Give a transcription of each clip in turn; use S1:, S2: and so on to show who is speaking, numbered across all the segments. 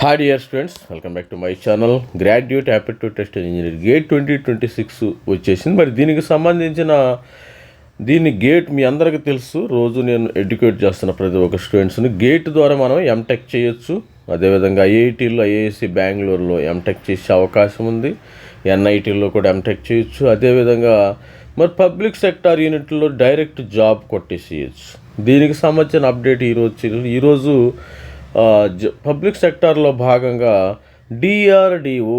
S1: Hi dear students welcome back to my channel graduate aptitude test engineer GATE twenty twenty six వచ్చేసింది. మరి దీనికి సంబంధించిన దీని gate మీ అందరికీ తెలుసు. రోజు నేను ఎడ్యుకేట్ చేస్తున్న ప్రతి ఒక్క స్టూడెంట్స్ని గేట్ ద్వారా మనం ఎంటెక్ చేయొచ్చు. అదేవిధంగా ఐఐటీలో ఐఐసి బెంగళూరులో ఎంటెక్ చేసే అవకాశం ఉంది. ఎన్ఐటీలో కూడా ఎంటెక్ చేయొచ్చు. అదేవిధంగా మరి పబ్లిక్ సెక్టార్ యూనిట్లో డైరెక్ట్ జాబ్ కొట్టేసేయచ్చు. దీనికి సంబంధించిన అప్డేట్ ఈరోజు ఈరోజు పబ్లిక్ సెక్టార్లో భాగంగా DRDO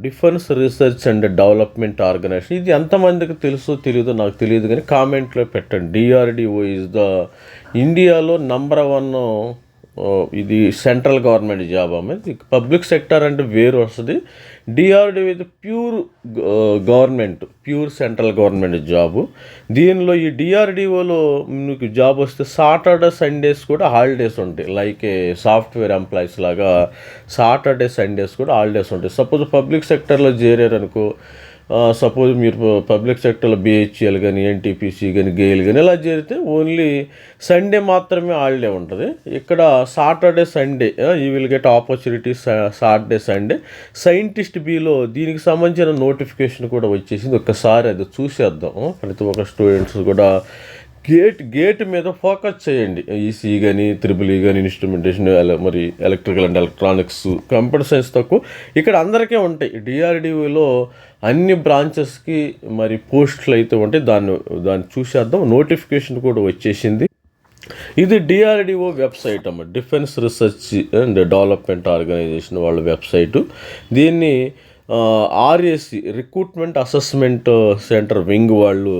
S1: defence research and development organisation. ఇది ఎంతమందికి తెలుసో తెలియదో నాకు తెలియదు కానీ కామెంట్లో పెట్టండి. డిఆర్డిఓ ఇస్ ద ఇండియాలో నంబర్ వన్ ఇది సెంట్రల్ గవర్నమెంట్ జాబ్ అమ్మ పబ్లిక్ సెక్టర్ అంటే వేరు వస్తుంది. డిఆర్డి ఇది pure government pure central government job. దీనిలో ఈ డిఆర్డిఓలో మీకు జాబ్ వస్తే సాటర్డే సండేస్ కూడా హాలిడేస్ ఉంటాయి. లైక్ ఏ సాఫ్ట్వేర్ ఎంప్లాయీస్ లాగా సాటర్డే సండేస్ కూడా హాలిడేస్ ఉంటాయి. సపోజ్ పబ్లిక్ సెక్టర్లో చేరారు అనుకో సపోజ్ మీరు పబ్లిక్ సెక్టర్లో బిహెచ్ఎల్ కానీ ఎన్టీపీసీ కానీ గెయిల్ కానీ ఇలా చేరితే ఓన్లీ సండే మాత్రమే హాలిడే ఉంటుంది. ఇక్కడ సాటర్డే సండే ఈ will get opportunities Saturday Sunday scientist బీలో దీనికి సంబంధించిన నోటిఫికేషన్ కూడా వచ్చేసింది. ఒక్కసారి అది చూసేద్దాం. ప్రతి ఒక్క స్టూడెంట్స్ కూడా గేట్ గేట్ మీద ఫోకస్ చేయండి. ఈసీ కానీ త్రిబుల్ ఈ కానీ ఇన్స్ట్రుమెంటేషన్ మరి electrical and electronics computer science తక్కువ. ఇక్కడ అందరికీ ఉంటాయి. డిఆర్డిఓలో అన్ని బ్రాంచెస్కి మరి పోస్టులు అయితే ఉంటాయి. దాన్ని దాన్ని చూసేద్దాం. నోటిఫికేషన్ కూడా వచ్చేసింది. ఇది డిఆర్డిఓ వెబ్సైట్ అమ్మ. Defence research and development organisation వాళ్ళ వెబ్సైటు. దీన్ని RSC recruitment assessment centre wing వాళ్ళు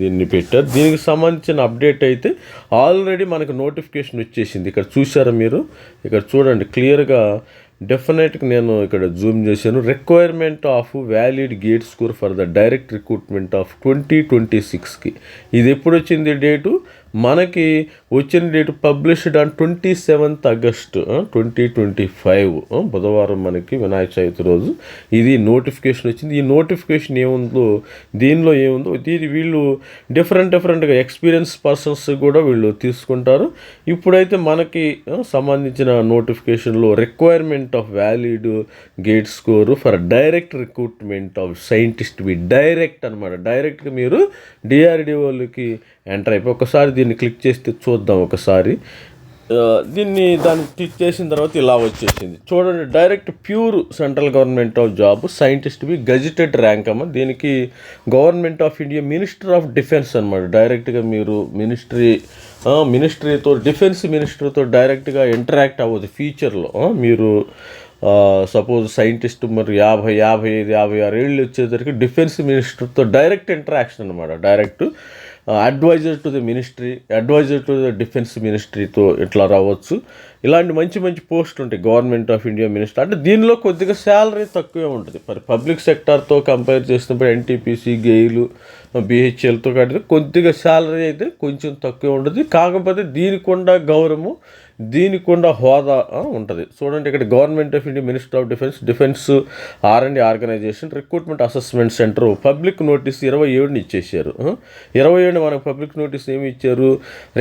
S1: దీన్ని పెట్టారు. దీనికి సంబంధించిన అప్డేట్ అయితే ఆల్రెడీ మనకు నోటిఫికేషన్ వచ్చేసింది. ఇక్కడ చూసారా మీరు? ఇక్కడ చూడండి క్లియర్గా డెఫినెట్గా నేను ఇక్కడ జూమ్ చేశాను. Requirement of valid GATE score for the direct recruitment of twenty twenty సిక్స్కి. ఇది ఎప్పుడు వచ్చింది డేటు? మనకి వచ్చిన date published on twenty seventh August twenty twenty five బుధవారం మనకి వినాయక చవితి రోజు. ఇది నోటిఫికేషన్ వచ్చింది. ఈ నోటిఫికేషన్ ఏముందో దీనిలో ఏముందో దీని వీళ్ళు డిఫరెంట్ డిఫరెంట్గా ఎక్స్పీరియన్స్ పర్సన్స్ కూడా వీళ్ళు తీసుకుంటారు. ఇప్పుడైతే మనకి సంబంధించిన నోటిఫికేషన్లో requirement of valid GATE score for direct recruitment of scientist B direct అనమాట డైరెక్ట్గా మీరు డిఆర్డిఓలకి ఎంటర్ అయిపోయి ఒకసారి దీన్ని క్లిక్ చేస్తే చూద్దాం ఒకసారి. దీన్ని దాన్ని క్లిక్ చేసిన తర్వాత ఇలా వచ్చేసింది. చూడండి direct pure central government of job scientist B gazetted rank అమ్మ. దీనికి government of India minister of defence అనమాట డైరెక్ట్గా మీరు మినిస్ట్రీ మినిస్ట్రీతో డిఫెన్స్ మినిస్టర్తో డైరెక్ట్గా ఇంటరాక్ట్ అవ్వదు ఫ్యూచర్లో మీరు సపోజ్ సైంటిస్ట్ మరి యాభై యాభై ఐదు యాభై ఆరు ఏళ్ళు వచ్చేసరికి డిఫెన్స్ మినిస్టర్తో డైరెక్ట్ ఇంటరాక్షన్ అనమాట direct adviser to the ministry adviser to the defence మినిస్ట్రీతో ఇట్లా రావచ్చు. ఇలాంటి మంచి మంచి పోస్ట్ ఉంటాయి గవర్నమెంట్ ఆఫ్ ఇండియా మినిస్టర్ అంటే దీనిలో కొద్దిగా శాలరీ తక్కువే ఉంటుంది. మరి పబ్లిక్ సెక్టార్తో కంపేర్ చేసినప్పుడు ఎన్టీపీసీ గెయిలు బిహెచ్ఎల్తో కడితే కొద్దిగా శాలరీ అయితే కొంచెం తక్కువే ఉంటుంది. కాకపోతే దీనికుండా గౌరవము దీనికుండా హోదా ఉంటుంది. చూడండి ఇక్కడ government of India minister of defence defence R and organisation recruitment assessment centre public notice ఇరవై ఏడుని ఇచ్చేసారు ఇరవై ఏడు మనకు పబ్లిక్ నోటీస్ ఏమి ఇచ్చారు?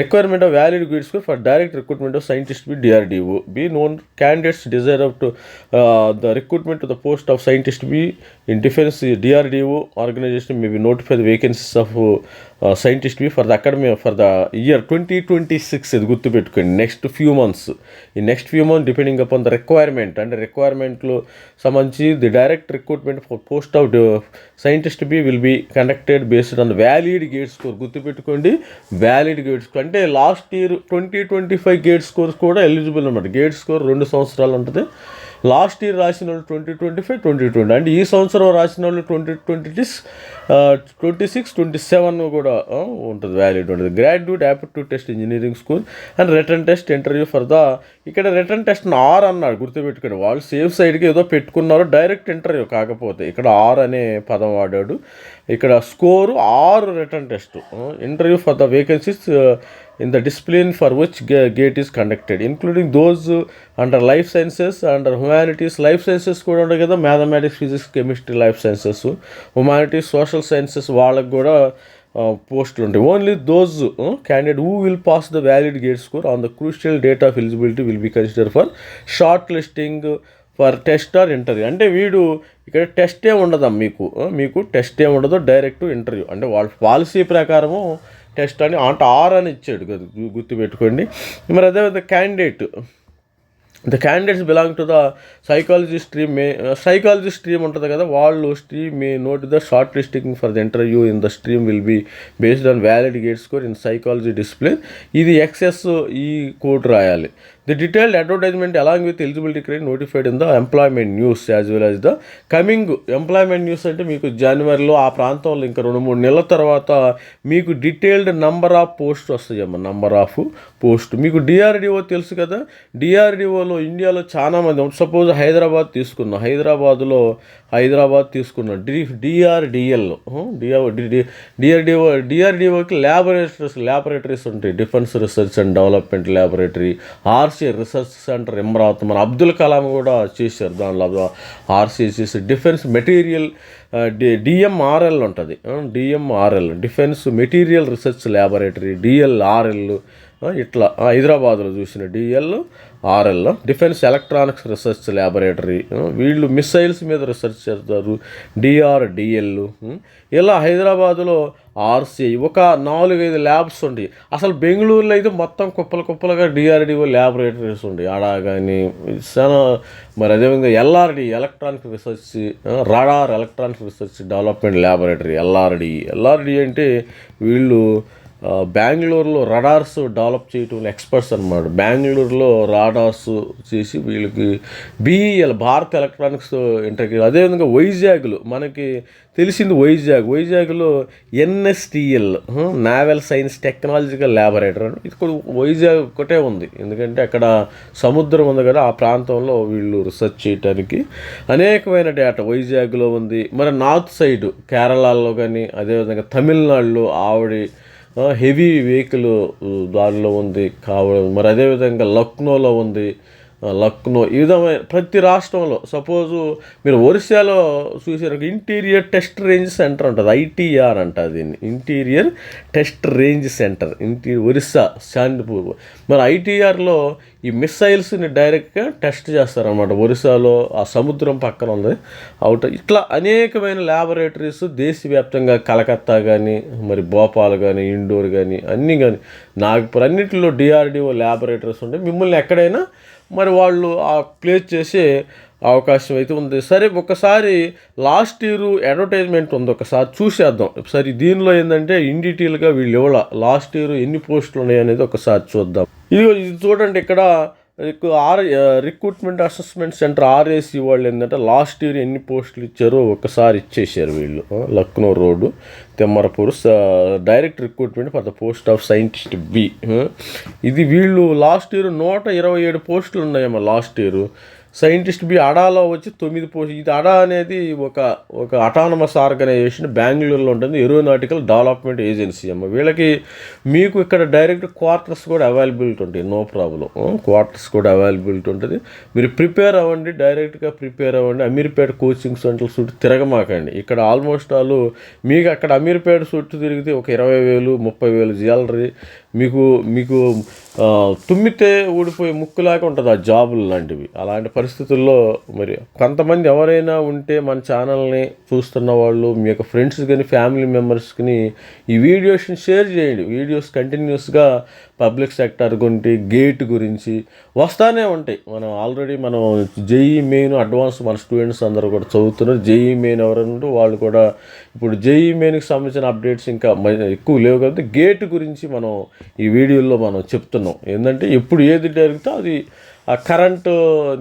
S1: Requirement of valid grades for direct recruitment of scientist B DRDO be known candidates desire of to the recruitment the post of scientist B in defence DRDO organisation may be notify the vacancies of scientist B for the academy for the year twenty twenty six ఇది గుర్తుపెట్టుకోండి. Next few months ఈ next few month depending upon the requirement అంటే రిక్వైర్మెంట్లో సంబంధించి the direct recruitment for post of scientist B will be conducted based on valid GATE score గుర్తుపెట్టుకోండి. Valid GATE score అంటే last year twenty twenty five GATE scores కూడా eligible అనమాట GATE score రెండు సంవత్సరాలు ఉంటుంది. లాస్ట్ ఇయర్ రాసిన వాళ్ళు twenty twenty five twenty twenty. అంటే ఈ సంవత్సరం రాసిన వాళ్ళు twenty twenty six twenty six twenty seven కూడా ఉంటుంది వ్యాలిడ్ ఉంటుంది. Graduate aptitude test engineering school and written test interview for the ఇక్కడ రిటర్న్ టెస్ట్ ఆర్ అన్నాడు గుర్తుపెట్టుకోండి. వాళ్ళు సేఫ్ సైడ్కి ఏదో పెట్టుకున్నారు డైరెక్ట్ ఇంటర్వ్యూ కాకపోతే ఇక్కడ ఆర్ అనే పదం వాడాడు. ఇక్కడ స్కోరు ఆరు written test. Interview for the vacancies in the discipline for which GATE is conducted including those under life sciences under humanities life sciences కూడా ఉంటాయి కదా mathematics physics chemistry life sciences humanities social sciences వాళ్ళకు కూడా పోస్టులు ఉంటాయి. Only those candidate who will pass the valid GATE score on the crucial date of eligibility will be consider for short listing for test or interview అంటే వీడు ఇక్కడ test ఏ ఉండదు మీకు మీకు టెస్ట్ ఏ ఉండదు డైరెక్ట్ ఇంటర్వ్యూ అంటే వాళ్ళ పాలసీ ప్రకారము టెస్ట్ అని అంటే ఆర్ అని ఇచ్చాడు కదా గుర్తుపెట్టుకోండి. మరి అదేవిధంగా candidate the candidates belong to the psychology stream may psychology stream ఉంటుంది కదా వాళ్ళు stream may note the short listing for the interview in the stream will be based on valid GATE score in psychology display ఇది excess ఈ code రాయాలి. The detailed advertisement along with eligibility criteria notified in the employment news as well as the coming employment news అంటే మీకు జనవరిలో ఆ ప్రాంతంలో ఇంకా రెండు మూడు నెలల తర్వాత మీకు డీటెయిల్డ్ నంబర్ ఆఫ్ పోస్ట్ వస్తాయమ్మ నంబర్ ఆఫ్ పోస్ట్ మీకు డిఆర్డిఓ తెలుసు కదా? డిఆర్డిఓలో ఇండియాలో చాలామంది సపోజ్ హైదరాబాద్ తీసుకున్నాం హైదరాబాద్లో హైదరాబాద్ తీసుకున్నాం డి డిఆర్డిఎల్ డిఆర్డిఓ డిఆర్డిఓకి ల్యాబొరేటరీస్ ల్యాబొరేటరీస్ ఉంటాయి. Defence research and development laboratory hours research centre Imarat మన అబ్దుల్ కలాం కూడా చేశారు దానిలో. ఆర్సీ చేసి డిఫెన్స్ మెటీరియల్ డి డిఎంఆర్ఎల్ ఉంటుంది. DMRL defence material research laboratory DLRL ఇట్లా హైదరాబాద్లో చూసిన DL RL defence electronics research laboratory వీళ్ళు మిస్సైల్స్ మీద రీసెర్చ్ చేస్తారు డిఆర్డిఎల్ ఇలా హైదరాబాదులో ఆర్సీఐ ఒక నాలుగైదు ల్యాబ్స్ ఉండి అసలు బెంగళూరులో అయితే మొత్తం కుప్పలు కుప్పలుగా డిఆర్డిఓ ల్యాబొరేటరీస్ ఉండి ఆడ కానీ చాలా మరి అదేవిధంగా LRD electronic research radar electronic research development laboratory LRD LRD అంటే వీళ్ళు బెంగళూరులో రడార్స్ డెవలప్ చేయటంలో ఎక్స్పర్ట్స్ అనమాట బెంగళూరులో రాడార్స్ చేసి వీళ్ళకి బీఈఎల్ భారత్ ఎలక్ట్రానిక్స్ ఇంటర్వ్యూ. అదేవిధంగా వైజాగ్లో మనకి తెలిసింది వైజాగ్. వైజాగ్లో NSTL naval science technological laboratory ఇది కూడా వైజాగ్ ఒకటే ఉంది. ఎందుకంటే అక్కడ సముద్రం ఉంది కదా ఆ ప్రాంతంలో వీళ్ళు రీసెర్చ్ చేయడానికి అనేకమైన డేటా వైజాగ్లో ఉంది. మరి నార్త్ సైడ్ కేరళలో కానీ అదేవిధంగా తమిళనాడులో ఆవిడ హెవీ వెహికల్ దారిలో ఉంది కావడం. మరి అదేవిధంగా లక్నోలో ఉంది. లక్నో ఈ విధమైన ప్రతి రాష్ట్రంలో సపోజు మీరు ఒరిస్సాలో చూసారు ఇంటీరియర్ టెస్ట్ రేంజ్ సెంటర్ ఉంటుంది ఐటీఆర్ అంట దీన్ని. ఇంటీరియర్ టెస్ట్ రేంజ్ సెంటర్ ఇంటీ ఒరిస్సా శాంతిపూర్. మరి ఐటీఆర్లో ఈ మిస్సైల్స్ని డైరెక్ట్గా టెస్ట్ చేస్తారనమాట ఒరిస్సాలో ఆ సముద్రం పక్కన ఉంది. అవుట్ ఇట్లా అనేకమైన ల్యాబొరేటరీస్ దేశవ్యాప్తంగా కలకత్తా కానీ మరి భోపాల్ కానీ ఇండోర్ కానీ అన్నీ కానీ నాగపూర్ అన్నింటిలో డిఆర్డిఓ ల్యాబొరేటరీస్ ఉంటాయి మిమ్మల్ని ఎక్కడైనా మరి వాళ్ళు ఆ ప్లేస్ చేసే అవకాశం అయితే ఉంది. సరే ఒకసారి లాస్ట్ ఇయర్ అడ్వర్టైజ్మెంట్ ఉంది. ఒకసారి చూసేద్దాం. సరే దీనిలో ఏంటంటే ఇన్ డీటెయిల్గా వీళ్ళు ఇవ్వాల లాస్ట్ ఇయర్ ఎన్ని పోస్టులు ఉన్నాయి అనేది ఒకసారి చూద్దాం. ఇది ఇది చూడండి ఇక్కడ R recruitment assessment centre RAC వాళ్ళు ఏంటంటే లాస్ట్ ఇయర్ ఎన్ని పోస్టులు ఇచ్చారో ఒకసారి ఇచ్చేసారు వీళ్ళు. Lucknow road Timarpur direct recruitment for the post of scientist B. ఇది వీళ్ళు లాస్ట్ ఇయర్ నూట ఇరవై ఏడు పోస్టులు ఉన్నాయమ్మా లాస్ట్ ఇయర్. సైంటిస్ట్ బి అడాలో వచ్చి తొమ్మిది పోస్ట్ ఇది అడా అనేది ఒక ఒక అటానమస్ ఆర్గనైజేషన్ బెంగళూరులో ఉంటుంది. ఏరోనాటికల్ డెవలప్మెంట్ ఏజెన్సీ అమ్మ. వీళ్ళకి మీకు ఇక్కడ డైరెక్ట్ క్వార్టర్స్ కూడా అవైలబిలిటీ ఉంటాయి. No problem. క్వార్టర్స్ కూడా అవైలబిలిటీ ఉంటుంది. మీరు ప్రిపేర్ అవ్వండి డైరెక్ట్గా ప్రిపేర్ అవ్వండి. అమీర్పేట కోచింగ్ సెంటర్ చుట్టూ తిరగమాకండి. ఇక్కడ ఆల్మోస్ట్ ఆల్ మీకు అక్కడ అమీర్పేట చుట్టూ తిరిగితే ఒక ఇరవై వేలు ముప్పై వేలు జ్యువెలరీ మీకు మీకు తుమ్మితే ఊడిపోయే ముక్కులాగా ఉంటుంది ఆ జాబులు లాంటివి. అలాంటి పరిస్థితుల్లో మరి కొంతమంది ఎవరైనా ఉంటే మన ఛానల్ని చూస్తున్న వాళ్ళు మీ యొక్క ఫ్రెండ్స్ కానీ ఫ్యామిలీ మెంబర్స్కి ఈ వీడియోస్ని షేర్ చేయండి. వీడియోస్ కంటిన్యూస్గా పబ్లిక్ సెక్టర్ గురించి గేట్ గురించి వస్తానే ఉంటాయి. మనం ఆల్రెడీ మనం జేఈ మెయిన్ అడ్వాన్స్ మన స్టూడెంట్స్ అందరూ కూడా చదువుతున్నారు. జేఈ మెయిన్ ఎవరంటే వాళ్ళు కూడా ఇప్పుడు జేఈ మెయిన్కి సంబంధించిన అప్డేట్స్ ఇంకా మ- ఎక్కువ లేవు కాబట్టి గేట్ గురించి మనం ఈ వీడియోలో మనం చెప్తున్నాం. ఏంటంటే ఎప్పుడు ఏది జరిగితే అది ఆ కరెంట్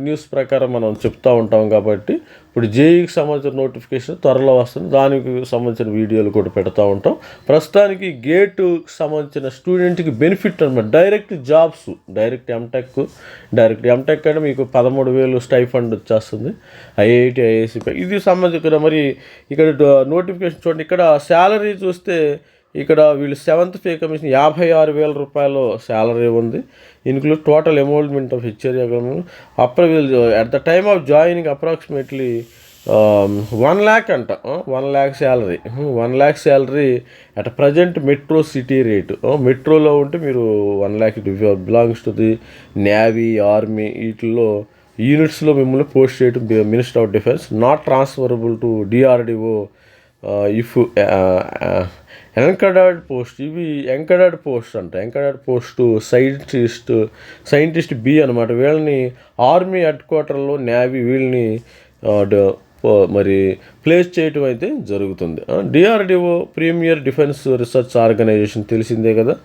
S1: న్యూస్ ప్రకారం మనం చెప్తూ ఉంటాం కాబట్టి ఇప్పుడు జేఈకి సంబంధించిన నోటిఫికేషన్ త్వరలో వస్తుంది. దానికి సంబంధించిన వీడియోలు కూడా పెడతా ఉంటాం. ప్రస్తుతానికి గేటుకి సంబంధించిన స్టూడెంట్కి బెనిఫిట్ అనమాట. Direct jobs direct MTech direct MTech అంటే మీకు పదమూడు వేలు స్టైఫండ్ వచ్చేస్తుంది. ఐఐటి ఐఐసి ఇది సంబంధించిన మరి ఇక్కడ నోటిఫికేషన్ చూడండి. ఇక్కడ శాలరీ చూస్తే ఇక్కడ వీళ్ళు సెవెంత్ పే కమిషన్ యాభై ఆరు వేల రూపాయలు శాలరీ ఉంది. Include total emolument of HR అప్ర వీళ్ళు at the time of joining approximately one lakh అంట one lakh salary one lakh salary at present metro city rate మెట్రోలో ఉంటే మీరు one lakh belongs to the navy army వీటిల్లో యూనిట్స్లో మిమ్మల్ని post చేయడం minister of defence not transferable to DRDO if encadred post ఇవి encadred post అంట. Encadred post scientist scientist B అనమాట వీళ్ళని ఆర్మీ హెడ్ క్వార్టర్లో నేవీ వీళ్ళని uh, uh, మరి ప్లేస్ చేయటం అయితే జరుగుతుంది. DRDO premier defence research organisation తెలిసిందే కదా?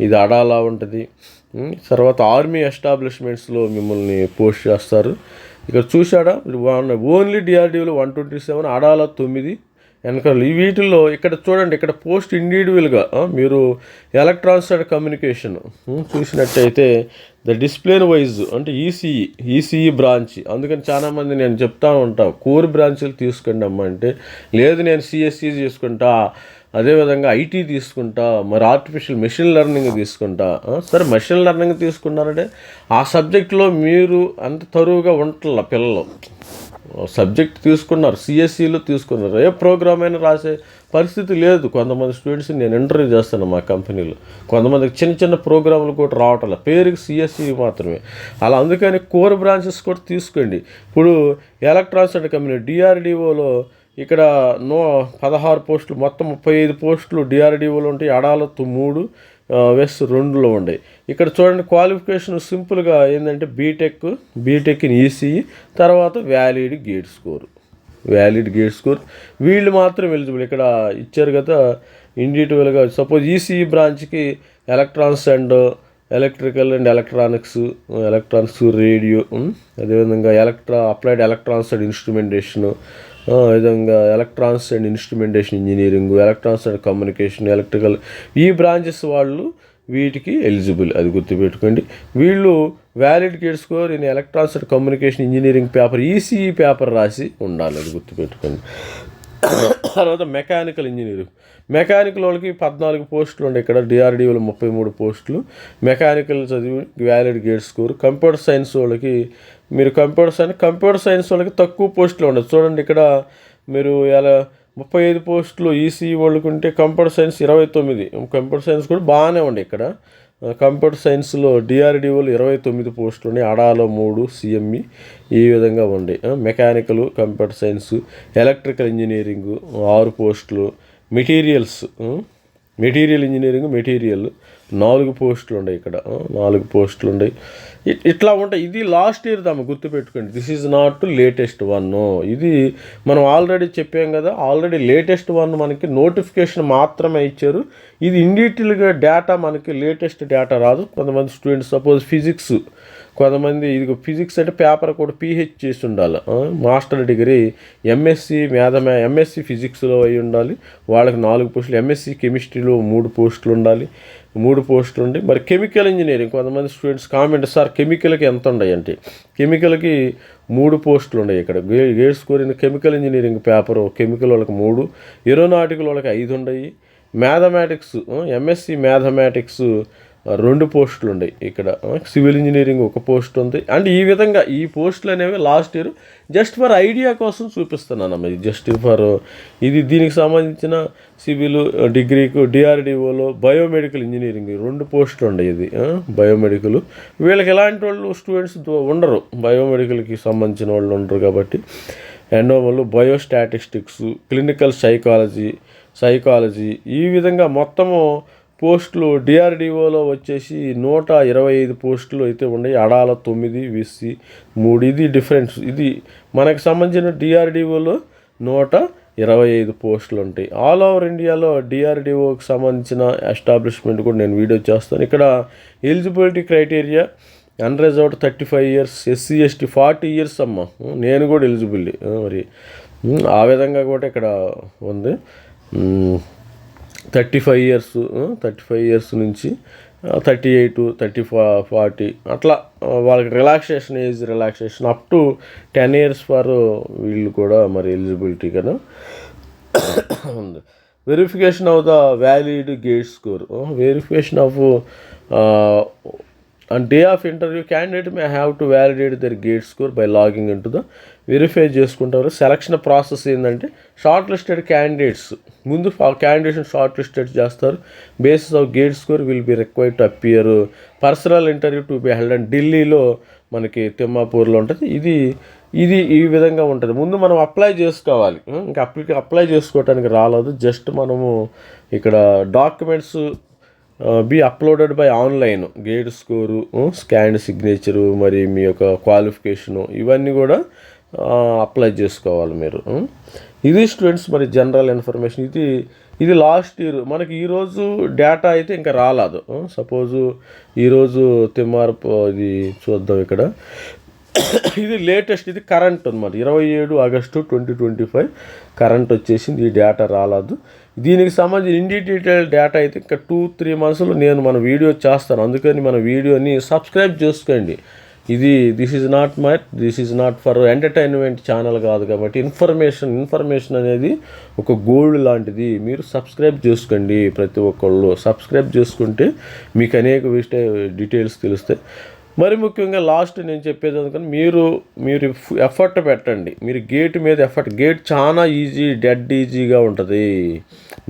S1: ఇది అడాలా ఉంటుంది. Hmm, తర్వాత ఆర్మీ ఎస్టాబ్లిష్మెంట్స్లో మిమ్మల్ని పోస్ట్ చేస్తారు. ఇక్కడ చూశాడా ఓన్లీ డిఆర్డిఓలో వన్ ట్వంటీ సెవెన్ అడాలా తొమ్మిది వెనకాల వీటిల్లో ఇక్కడ చూడండి ఇక్కడ పోస్ట్ ఇండివిజువల్గా మీరు ఎలక్ట్రానిక్స్ అండ్ కమ్యూనికేషన్ చూసినట్టయితే ద డిస్ప్లేన్ వైజ్ అంటే ఈసీఈ ఈసీఈ బ్రాంచ్. అందుకని చాలామంది నేను చెప్తా ఉంటాను కోర్ బ్రాంచ్లు తీసుకోండి అమ్మ అంటే లేదు నేను సిఎస్సి తీసుకుంటా అదేవిధంగా ఐటీ తీసుకుంటా మరి ఆర్టిఫిషియల్ మెషిన్ లెర్నింగ్ తీసుకుంటా సరే మెషిన్ లెర్నింగ్ తీసుకున్నారంటే ఆ సబ్జెక్ట్లో మీరు అంత తరువుగా ఉంటల పిల్లలు. సబ్జెక్ట్ తీసుకున్నారు సిఎస్సిలో తీసుకున్నారు. ఏ ప్రోగ్రామ్ అయినా రాసే పరిస్థితి లేదు. కొంతమంది స్టూడెంట్స్ నేను ఇంటర్వ్యూ చేస్తాను మా కంపెనీలో. కొంతమందికి చిన్న చిన్న ప్రోగ్రాములు కూడా రావటం పేరుకి సిఎస్సి మాత్రమే. అలా అందుకని కోర్ బ్రాంచెస్ కూడా తీసుకోండి. ఇప్పుడు ఎలక్ట్రానిక్స్ అండ్ కంపెనీ డిఆర్డిఓలో ఇక్కడ నో పదహారు పోస్టులు మొత్తం ముప్పై ఐదు పోస్టులు డిఆర్డిఓలో ఉంటాయి. అడాలతో మూడు వెస్ రెండులో ఉన్నాయి ఇక్కడ చూడండి క్వాలిఫికేషన్ సింపుల్గా ఏంటంటే బీటెక్ బీటెక్ ఇన్ ఈసీఈ తర్వాత valid GATE score valid GATE score వీళ్ళు మాత్రం ఎలిజిబుల్ ఇక్కడ ఇచ్చారు కదా ఇండివిజువల్గా సపోజ్ ఈసీఈ బ్రాంచ్కి electronics and electrical and electronics electronics radio అదేవిధంగా electro applied electronics and instrumentation విధంగా electronics and instrumentation engineering electronics and communication electrical ఈ బ్రాంచెస్ వాళ్ళు వీటికి ఎలిజిబుల్ అది గుర్తుపెట్టుకోండి. వీళ్ళు valid GATE score in electronics and communication engineering paper ECE paper రాసి ఉండాలి. అది గుర్తుపెట్టుకోండి. తర్వాత మెకానికల్ ఇంజనీరింగ్ మెకానికల్ వాళ్ళకి పద్నాలుగు పోస్టులు ఉండే ఇక్కడ. డిఆర్డిఓలో ముప్పై మూడు పోస్టులు. మెకానికల్ చదివి valid GATE score. Computer science వాళ్ళకి మీరు కంప్యూటర్ సైన్స్ కంప్యూటర్ సైన్స్ వాళ్ళకి తక్కువ పోస్టులు ఉండదు. చూడండి ఇక్కడ మీరు ఎలా ముప్పై ఐదు పోస్టులు ఈసీ వాళ్ళకుంటే కంప్యూటర్ సైన్స్ ఇరవై తొమ్మిది. కంప్యూటర్ సైన్స్ కూడా బాగానే ఉండే ఇక్కడ. కంప్యూటర్ సైన్స్లో డిఆర్డిఓలు ఇరవై తొమ్మిది పోస్టులు ఉన్నాయి అడాలో మూడు సిఎంఈ ఈ విధంగా ఉండే? Mechanical computer science electrical engineering ఆరు పోస్టులు. Materials material engineering material. నాలుగు పోస్టులు ఉన్నాయి ఇక్కడ. నాలుగు పోస్టులు ఉన్నాయి. ఇ- ఇట్లా ఉంటాయి ఇది లాస్ట్ ఇయర్ దాన్ని గుర్తుపెట్టుకోండి. This is not latest one ఇది మనం ఆల్రెడీ చెప్పాం కదా ఆల్రెడీ లేటెస్ట్ వన్ మనకి నోటిఫికేషన్ మాత్రమే ఇచ్చారు. ఇది ఇండిటిల్గా డేటా మనకి లేటెస్ట్ డేటా రాదు. కొంతమంది స్టూడెంట్స్ సపోజ్ ఫిజిక్స్ కొంతమంది ఇది ఫిజిక్స్ అంటే పేపర్ కూడా పీహెచ్ చేసి ఉండాలి. మాస్టర్ డిగ్రీ ఎంఎస్సి మ్యాథమే ఎంఎస్సి ఫిజిక్స్లో అయి ఉండాలి. వాళ్ళకి నాలుగు పోస్టులు ఎంఎస్సి కెమిస్ట్రీలో మూడు పోస్టులు ఉండాలి. మూడు పోస్టులు ఉండి మరి కెమికల్ ఇంజనీరింగ్ కొంతమంది స్టూడెంట్స్ కామెంట్ సార్ కెమికల్కి ఎంత ఉన్నాయి? అంటే కెమికల్కి మూడు పోస్టులు ఉన్నాయి ఇక్కడ. గే GATE score chemical engineering paper chemical వాళ్ళకి మూడు ఏరోనాటికల్ వాళ్ళకి ఐదు ఉన్నాయి. మ్యాథమెటిక్స్ ఎంఎస్సి మ్యాథమెటిక్స్ రెండు పోస్టులు ఉన్నాయి ఇక్కడ సివిల్ ఇంజనీరింగ్ ఒక పోస్ట్ ఉంది. అండ్ ఈ విధంగా ఈ పోస్టులు అనేవి last year just for idea కోసం చూపిస్తున్నాను అమ్మ. ఇది జస్ట్ ఫర్ ఇది దీనికి సంబంధించిన సివిల్ డిగ్రీకు డిఆర్డిఓలో బయోమెడికల్ ఇంజనీరింగ్. రెండు పోస్టులు ఉన్నాయి ఇది బయోమెడికల్. వీళ్ళకి ఎలాంటి వాళ్ళు స్టూడెంట్స్ ఉండరు. బయోమెడికల్కి సంబంధించిన వాళ్ళు ఉండరు కాబట్టి. అండ్ వాళ్ళు బయోస్టాటిస్టిక్స్ క్లినికల్ సైకాలజీ సైకాలజీ ఈ విధంగా మొత్తము పోస్టులు డిఆర్డిఓలో వచ్చేసి నూట ఇరవై ఐదు పోస్టులు అయితే ఉన్నాయి. అడాల తొమ్మిది విసి మూడు. ఇది డిఫరెన్స్. ఇది మనకు సంబంధించిన డిఆర్డిఓలో నూట ఇరవై ఐదు పోస్టులు ఉంటాయి. ఆల్ ఓవర్ ఇండియాలో డిఆర్డిఓకి సంబంధించిన ఎస్టాబ్లిష్మెంట్ కూడా నేను వీడియో చేస్తాను. ఇక్కడ eligibility criteria unreserved thirty five years SC ST forty years అమ్మ. నేను కూడా ఎలిజిబిలిటీ. మరి ఆ విధంగా కూడా ఇక్కడ ఉంది. Thirty five years thirty five years నుంచి థర్టీ ఎయిట్ థర్టీ ఫా ఫార్టీ అట్లా వాళ్ళకి relaxation age relaxation up to ten years for వీళ్ళు కూడా మరి ఎలిజిబిలిటీ కదా. ఉంది. Verification of the valid GATE score verification of on day of interview candidate may have to validate their gate score by logging into the verify చేసుకుంటారు. Selection process ఏంటంటే shortlisted candidates ముందు candidates shortlisted చేస్తారు. Basis of GATE score will be required to appear personal interview to be held and ఢిల్లీలో మనకి తిమ్మాపూర్లో ఉంటుంది. ఇది ఇది ఈ విధంగా ఉంటుంది. ముందు మనం అప్లై చేసుకోవాలి. ఇంకా అప్లై అప్లై చేసుకోవడానికి రాలేదు. జస్ట్ మనము ఇక్కడ documents be uploaded by online GATE score scan signature మరి మీ యొక్క క్వాలిఫికేషను ఇవన్నీ కూడా అప్లై చేసుకోవాలి మీరు ఇది స్టూడెంట్స్ మరి జనరల్ ఇన్ఫర్మేషన్ ఇది ఇది లాస్ట్ ఇయర్ మనకి ఈరోజు డేటా అయితే ఇంకా రాలేదు సపోజు ఈరోజు తిమ్మారపు ఇది చూద్దాం ఇక్కడ. ఇది లేటెస్ట్ ఇది కరెంట్ అనమాట ఇరవై ఏడు August twenty twenty five current వచ్చేసింది ఈ డేటా రాలేదు. దీనికి సంబంధించి ఇండి డీటెయిల్ డేటా అయితే ఇంకా టూ త్రీ మంత్స్లో నేను మన వీడియో చేస్తాను. అందుకని మన వీడియోని సబ్స్క్రైబ్ చేసుకోండి. ఇది this is not my this is not for entertainment channel కాదు కాబట్టి ఇన్ఫర్మేషన్ ఇన్ఫర్మేషన్ అనేది ఒక గోల్డ్ లాంటిది. మీరు సబ్స్క్రైబ్ చేసుకోండి ప్రతి ఒక్కళ్ళు. సబ్స్క్రైబ్ చేసుకుంటే మీకు అనేక విషయ డీటెయిల్స్ తెలుస్తాయి. మరి ముఖ్యంగా లాస్ట్ నేను చెప్పేది అందుకని మీరు మీరు ఎఫర్ట్ పెట్టండి. మీరు గేట్ మీద ఎఫర్ట్ గేట్ చాలా ఈజీ డెడ్ ఈజీగా ఉంటుంది.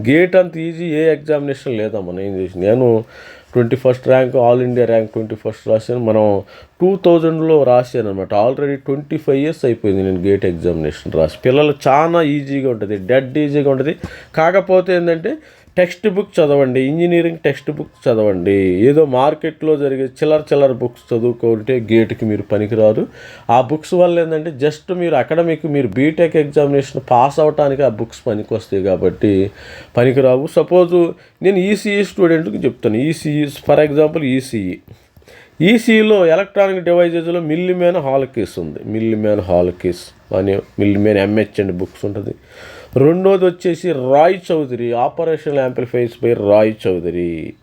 S1: గేట్ అంత ఈజీ ఏ ఎగ్జామినేషన్ లేదమ్మా. నేను చేసి నేను twenty first rank all India rank twenty first రాశాను. మనం టూ థౌజండ్లో రాశాను అనమాట ఆల్రెడీ ట్వంటీ ఫైవ్ ఇయర్స్ అయిపోయింది నేను గేట్ ఎగ్జామినేషన్ రాసి. పిల్లలు చాలా ఈజీగా ఉంటుంది డెడ్ ఈజీగా ఉంటుంది. కాకపోతే ఏంటంటే టెక్స్ట్ బుక్ చదవండి ఇంజనీరింగ్ టెక్స్ట్ బుక్ చదవండి. ఏదో మార్కెట్లో జరిగే చిల్లర చిల్లర బుక్స్ చదువుకుంటే గేట్కి మీరు పనికిరారు. ఆ బుక్స్ వల్ల ఏంటంటే జస్ట్ మీరు అకాడమిక్ మీరు బీటెక్ ఎగ్జామినేషన్ పాస్ అవడానికి ఆ బుక్స్ పనికి వస్తాయి కాబట్టి పనికిరావు. సపోజు నేను ఈసీఈ స్టూడెంట్కి చెప్తాను. ECE for example ECE. ఈసీలో electronic డివైజెస్లో మిల్లిమేన్ హాల్ కేస్ ఉంది. మిల్లిమేన్ హాల్ కేస్ అని మిల్లిమేన్ ఎంహెచ్ అండ్ బుక్స్ ఉంటుంది. రెండోది వచ్చేసి Roy Choudhury operational amplifiers by Roy Choudhury.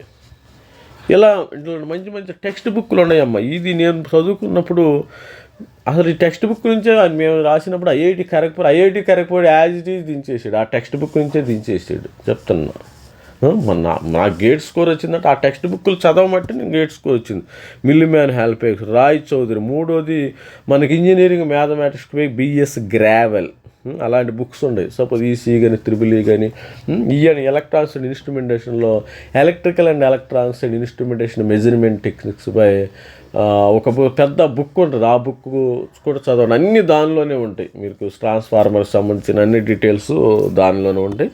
S1: ఇలా ఇట్లా మంచి మంచి టెక్స్ట్ బుక్లు ఉన్నాయమ్మా. ఇది నేను చదువుకున్నప్పుడు అసలు ఈ టెక్స్ట్ బుక్ నుంచే మేము రాసినప్పుడు IIT correct IIT correct as it is దించేసాడు. ఆ టెక్స్ట్ బుక్ నుంచే దించేసాడు. చెప్తున్నా. మన నా- గేట్ స్కోర్ వచ్చిందంటే ఆ టెక్స్ట్ బుక్లు చదవమంటే నేను గేట్ స్కోర్ వచ్చింది. మిల్లిమ్యాన్ హెల్పేక్స్ రాయ్ చౌదరి. మూడోది మనకి ఇంజనీరింగ్ మ్యాథమెటిక్స్ బిఎస్ గ్రావెల్ అలాంటి బుక్స్ ఉన్నాయి సపోజ్ ఈసీ కానీ త్రిబుల్ ఈ కానీ EN electronics and ఇన్స్ట్రుమెంటేషన్లో electrical and electronics and instrumentation measurement techniques by ఒక పెద్ద బుక్ ఉంటుంది. ఆ బుక్ కూడా చదవండి. అన్ని దానిలోనే ఉంటాయి. మీకు ట్రాన్స్ఫార్మర్కి సంబంధించిన అన్ని డీటెయిల్స్ దానిలోనే ఉంటాయి.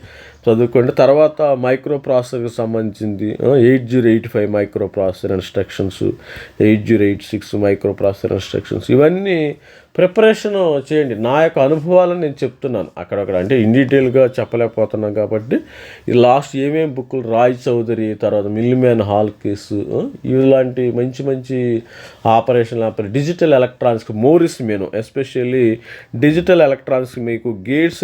S1: చదువుకోండి. తర్వాత మైక్రో ప్రాసెసర్కి సంబంధించింది. Eight zero eight five microprocessor instructions eight zero eight six microprocessor instructions ఇవన్నీ ప్రిపరేషన్ చేయండి. నా యొక్క అనుభవాలను నేను చెప్తున్నాను. అక్కడక్కడ అంటే ఇన్ డీటెయిల్గా చెప్పలేకపోతున్నాం కాబట్టి ఈ లాస్ట్ ఏమేమి బుక్కులు రాయ్ చౌదరి తర్వాత మిల్లిమ్యాన్ హాల్ కేసు ఇలాంటి మంచి మంచి operation. ఆపరే digital electronics Morris Mano especially digital electronics మీకు గేట్స్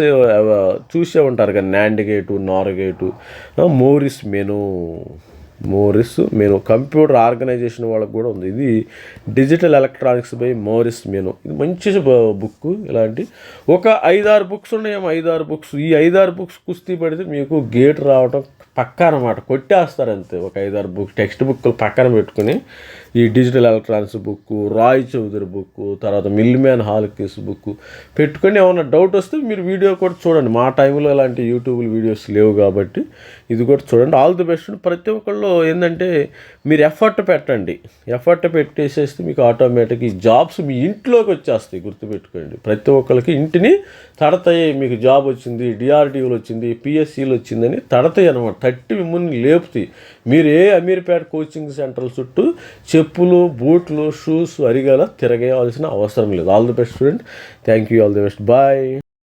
S1: చూసే ఉంటారు కదా NAND gate NOR gate Morris Mano. Morris Mano. Computer organisation వాళ్ళకి కూడా ఉంది. ఇది digital electronics by Morris Mano. ఇది మంచి బుక్ ఇలాంటి. ఒక ఐదారు బుక్స్ ఉన్నాయేమో ఐదారు బుక్స్. ఈ ఐదారు బుక్స్ కుస్తీ పడితే మీకు గేట్ రావడం పక్క అనమాట కొట్టేస్తారు అంతే. ఒక ఐదారు బుక్ టెక్స్ట్ బుక్లు పక్కన పెట్టుకుని ఈ digital electronics book Roy Choudhury book తర్వాత మిల్మ్యాన్ హాల్కేస్ బుక్ పెట్టుకొని ఏమైనా డౌట్ వస్తే మీరు వీడియో కూడా చూడండి. మా టైంలో ఇలాంటి యూట్యూబ్ వీడియోస్ లేవు కాబట్టి ఇది కూడా చూడండి. ఆల్ ది బెస్ట్ ప్రతి ఒక్కళ్ళు ఏంటంటే మీరు ఎఫర్ట్ పెట్టండి. ఎఫర్ట్ పెట్టేసేస్తే మీకు ఆటోమేటిక్ ఈ జాబ్స్ మీ ఇంట్లోకి వచ్చేస్తాయి. గుర్తుపెట్టుకోండి. ప్రతి ఒక్కరికి ఇంటిని తడతాయి. మీకు జాబ్ వచ్చింది డిఆర్డీఓలు వచ్చింది పిఎస్సీలు వచ్చిందని తడతాయి అనమాట తట్టి మిమ్మల్ని లేపుతాయి. మీరు ఏ అమీర్పేట కోచింగ్ సెంటర్ చుట్టూ చెప్పులు బూట్లు షూస్ అరిగేలా తిరగేయాల్సిన అవసరం లేదు. All the best student thank you all the best boy